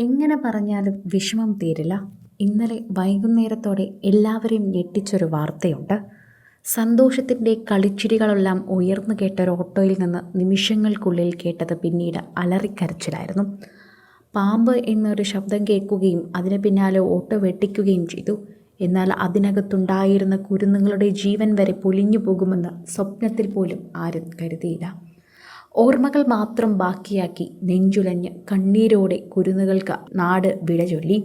എങ്ങനെ പറഞ്ഞാലും വിഷമം തീരില്ല. ഇന്നലെ വൈകുന്നേരത്തോടെ എല്ലാവരെയും ഞെട്ടിച്ചൊരു വാർത്തയുണ്ട്. സന്തോഷത്തിന്റെ കളിച്ചിരികളെല്ലാം ഉയർന്നു കേട്ട ഒരു ഓട്ടോയിൽ നിന്ന് നിമിഷങ്ങൾക്കുള്ളിൽ കേട്ടത് പിന്നീട് അലറിക്കരച്ചിലായിരുന്നു. പാമ്പ് എന്നൊരു ശബ്ദം കേൾക്കുകയും അതിന് പിന്നാലെ ഓട്ടോ വെട്ടിക്കുകയും ചെയ്തു. എന്നാൽ അതിനകത്തുണ്ടായിരുന്ന കുരുന്നുകളുടെ ജീവൻ വരെ പൊലിഞ്ഞു പോകുമെന്ന് സ്വപ്നത്തിൽ പോലും ആരും കരുതിയില്ല. ഓർമ്മകൾ മാത്രം ബാക്കിയാക്കി നെഞ്ചുലഞ്ഞ് കണ്ണീരോടെ കുരുന്നുകൾക്ക് നാട് വിട ചൊല്ലി.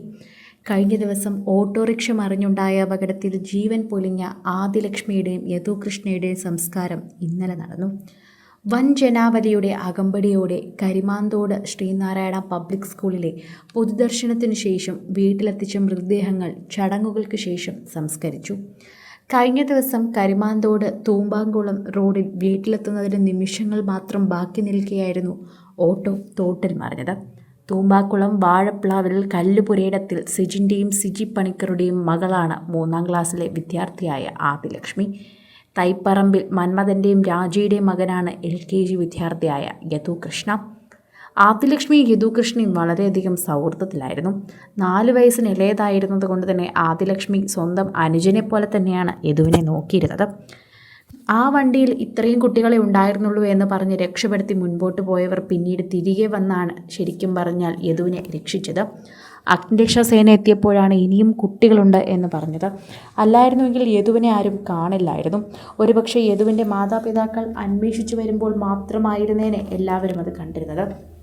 കഴിഞ്ഞ ദിവസം ഓട്ടോറിക്ഷ മറിഞ്ഞുണ്ടായ അപകടത്തിൽ ജീവൻ പൊലിഞ്ഞ ആദിലക്ഷ്മിയുടെയും യദുകൃഷ്ണയുടെയും സംസ്കാരം ഇന്നലെ നടന്നു. വൻ ജനാവലിയുടെ അകമ്പടിയോടെ കരിമാന്തോട് ശ്രീനാരായണ പബ്ലിക് സ്കൂളിലെ പൊതുദർശനത്തിനു ശേഷം വീട്ടിലെത്തിച്ച മൃതദേഹങ്ങൾ ചടങ്ങുകൾക്ക് ശേഷം സംസ്കരിച്ചു. കഴിഞ്ഞ ദിവസം കരിമാന്തോട് തൂമ്പാങ്കുളം റോഡിൽ വീട്ടിലെത്തുന്നതിന് നിമിഷങ്ങൾ മാത്രം ബാക്കി നിൽക്കുകയായിരുന്നു ഓട്ടോ തോട്ടിൽ മറിഞ്ഞത്. തൂമ്പാക്കുളം വാഴപ്ലാവിൽ കല്ലുപുരയിടത്തിൽ സിജിന്റെയും സിജി പണിക്കറുടെയും മകളാണ് മൂന്നാം ക്ലാസ്സിലെ വിദ്യാർത്ഥിയായ ആദിലക്ഷ്മി. തൈപ്പറമ്പിൽ മന്മഥന്റെയും രാജയുടെയും മകനാണ് എൽ കെ ജി വിദ്യാർത്ഥിയായ യദുകൃഷ്ണ ആദിലക്ഷ്മി യദുകൃഷ്ണയും വളരെയധികം സൗഹൃദത്തിലായിരുന്നു. നാല് വയസ്സിന് ഇളയതായിരുന്നത് കൊണ്ട് തന്നെ ആദിലക്ഷ്മി സ്വന്തം അനുജനെ പോലെ തന്നെയാണ് യദുവിനെ നോക്കിയിരുന്നത്. ആ വണ്ടിയിൽ ഇത്രയും കുട്ടികളെ ഉണ്ടായിരുന്നുള്ളൂ എന്ന് പറഞ്ഞ് രക്ഷപ്പെടുത്തി മുൻപോട്ട് പോയവർ പിന്നീട് തിരികെ വന്നാണ് ശരിക്കും പറഞ്ഞാൽ യദുവിനെ രക്ഷിച്ചത്. അഗ്നിരക്ഷാ സേന എത്തിയപ്പോഴാണ് ഇനിയും കുട്ടികളുണ്ട് എന്ന് പറഞ്ഞത്. അല്ലായിരുന്നുവെങ്കിൽ യദുവിനെ ആരും കാണില്ലായിരുന്നു. ഒരുപക്ഷെ യദുവിന്റെ മാതാപിതാക്കൾ അന്വേഷിച്ചു വരുമ്പോൾ മാത്രമായിരുന്നേനെ എല്ലാവരും അത് കണ്ടിരുന്നത്.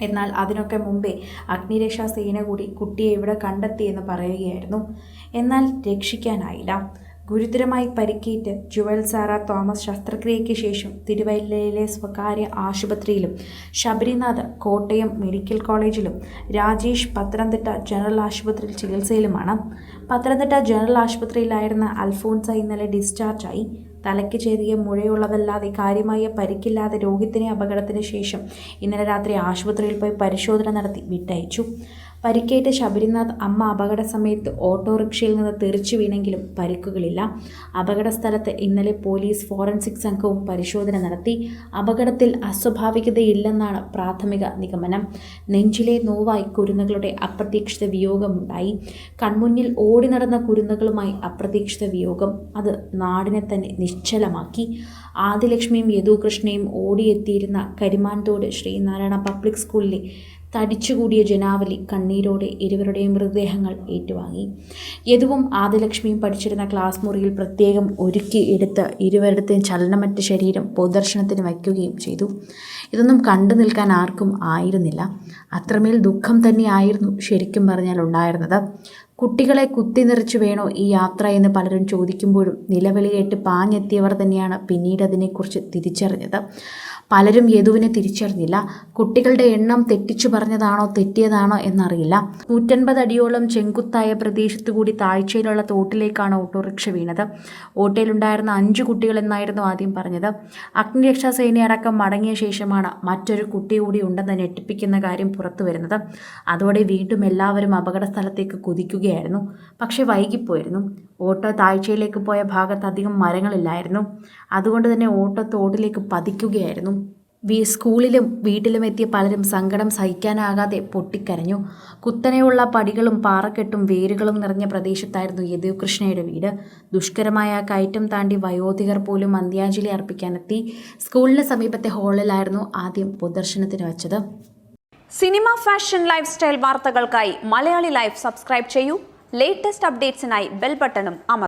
എന്നാൽ അതിനൊക്കെ മുമ്പേ അഗ്നിരക്ഷാ സേന കൂടി കുട്ടിയെ ഇവിടെ കണ്ടെത്തിയെന്ന് പറയുകയായിരുന്നു. എന്നാൽ രക്ഷിക്കാനായില്ല. ഗുരുതരമായി പരിക്കേറ്റ് ജുവൽ സാറ തോമസ് ശസ്ത്രക്രിയയ്ക്ക് ശേഷം തിരുവല്ലയിലെ സ്വകാര്യ ആശുപത്രിയിലും ശബരിനാഥ് കോട്ടയം മെഡിക്കൽ കോളേജിലും രാജേഷ് പത്തനംതിട്ട ജനറൽ ആശുപത്രിയിൽ ചികിത്സയിലുമാണ്. പത്തനംതിട്ട ജനറൽ ആശുപത്രിയിലായിരുന്ന അൽഫോൺസ ഇന്നലെ ഡിസ്ചാർജായി. തലയ്ക്ക് ചെറിയ മുഴയുള്ളതല്ലാതെ കാര്യമായ പരിക്കില്ലാതെ രോഹിത്തിനെ അപകടത്തിന് ശേഷം ഇന്നലെ രാത്രി ആശുപത്രിയിൽ പോയി പരിശോധന നടത്തി വിട്ടയച്ചു. പരിക്കേറ്റ ശബരിനാഥ് അമ്മ അപകട സമയത്ത് ഓട്ടോറിക്ഷയിൽ നിന്ന് തെറിച്ചു വീണെങ്കിലും പരിക്കുകളില്ല. അപകട സ്ഥലത്ത് ഇന്നലെ പോലീസ് ഫോറൻസിക് സംഘവും പരിശോധന നടത്തി. അപകടത്തിൽ അസ്വാഭാവികതയില്ലെന്നാണ് പ്രാഥമിക നിഗമനം. നെഞ്ചിലെ നോവായി കുരുന്നുകളുടെ അപ്രതീക്ഷിത വിയോഗമുണ്ടായി. കൺമുന്നിൽ ഓടി നടന്ന കുരുന്നുകളുമായി അപ്രതീക്ഷിത വിയോഗം. അത് നാടിനെ തന്നെ നിശ്ചലമാക്കി. ആദിലക്ഷ്മിയും യദുകൃഷ്ണയും ഓടിയെത്തിയിരുന്ന കരിമാൻതോട് ശ്രീനാരായണ പബ്ലിക് സ്കൂളിലെ തടിച്ചുകൂടിയ ജനാവലി കണ്ണീരോടെ ഇരുവരുടെയും മൃതദേഹങ്ങൾ ഏറ്റുവാങ്ങി. യദുവും ആദിലക്ഷ്മിയും പഠിച്ചിരുന്ന ക്ലാസ് മുറിയിൽ പ്രത്യേകം ഒരുക്കി എടുത്ത് ഇരുവരുടെയും ചലനമറ്റ ശരീരം പൊതുദർശനത്തിന് വയ്ക്കുകയും ചെയ്തു. ഇതൊന്നും കണ്ടു നിൽക്കാൻ ആർക്കും ആയിരുന്നില്ല. അത്രമേൽ ദുഃഖം തന്നെയായിരുന്നു ശരിക്കും പറഞ്ഞാൽ ഉണ്ടായിരുന്നത്. കുട്ടികളെ കുത്തി നിറച്ചു വേണോ ഈ യാത്ര എന്ന് പലരും ചോദിക്കുമ്പോഴും നിലവിളി കേട്ട് പാഞ്ഞെത്തിയവർ തന്നെയാണ് പിന്നീട് അതിനെക്കുറിച്ച് തിരിച്ചറിഞ്ഞത്. പലരും യദുവിനെ തിരിച്ചറിഞ്ഞില്ല. കുട്ടികളുടെ എണ്ണം തെറ്റിച്ചു പറഞ്ഞതാണോ തെറ്റിയതാണോ എന്നറിയില്ല. നൂറ്റൻപത് അടിയോളം ചെങ്കുത്തായ പ്രദേശത്തു കൂടി താഴ്ചയിലുള്ള തോട്ടിലേക്കാണ് ഓട്ടോറിക്ഷ വീണത്. ഓട്ടോയിലുണ്ടായിരുന്ന അഞ്ചു കുട്ടികൾ എന്നായിരുന്നു ആദ്യം പറഞ്ഞത്. അഗ്നിരക്ഷാ സേനയടക്കം മടങ്ങിയ ശേഷമാണ് മറ്റൊരു കുട്ടി കൂടി ഉണ്ടെന്ന് ഞെട്ടിപ്പിക്കുന്ന കാര്യം പുറത്തു വരുന്നത്. അതോടെ വീണ്ടും എല്ലാവരും അപകട സ്ഥലത്തേക്ക് കുതിക്കുകയായിരുന്നു. പക്ഷെ വൈകിപ്പോയിരുന്നു. ഓട്ടോ താഴ്ചയിലേക്ക് പോയ ഭാഗത്ത് അധികം മരങ്ങളില്ലായിരുന്നു. അതുകൊണ്ട് തന്നെ ഓട്ടോ തോട്ടിലേക്ക് പതിക്കുകയായിരുന്നു. സ്കൂളിലും വീട്ടിലും എത്തിയ പലരും സങ്കടം സഹിക്കാനാകാതെ പൊട്ടിക്കരഞ്ഞു. കുത്തനെയുള്ള പടികളും പാറക്കെട്ടും വേരുകളും നിറഞ്ഞ പ്രദേശത്തായിരുന്നു യദുകൃഷ്ണയുടെ വീട്. ദുഷ്കരമായ കയറ്റം താണ്ടി വയോധികർ പോലും അന്ത്യാഞ്ജലി അർപ്പിക്കാനെത്തി. സ്കൂളിന് സമീപത്തെ ഹാളിലായിരുന്നു ആദ്യം പൊതുദർശനത്തിന് വച്ചത്. സിനിമ ഫാഷൻ ലൈഫ് സ്റ്റൈൽ വാർത്തകൾക്കായി മലയാളി ലൈഫ് സബ്സ്ക്രൈബ് ചെയ്യൂ. ലേറ്റസ്റ്റ് അപ്ഡേറ്റ്സിനായി ബെൽ ബട്ടണും അമർ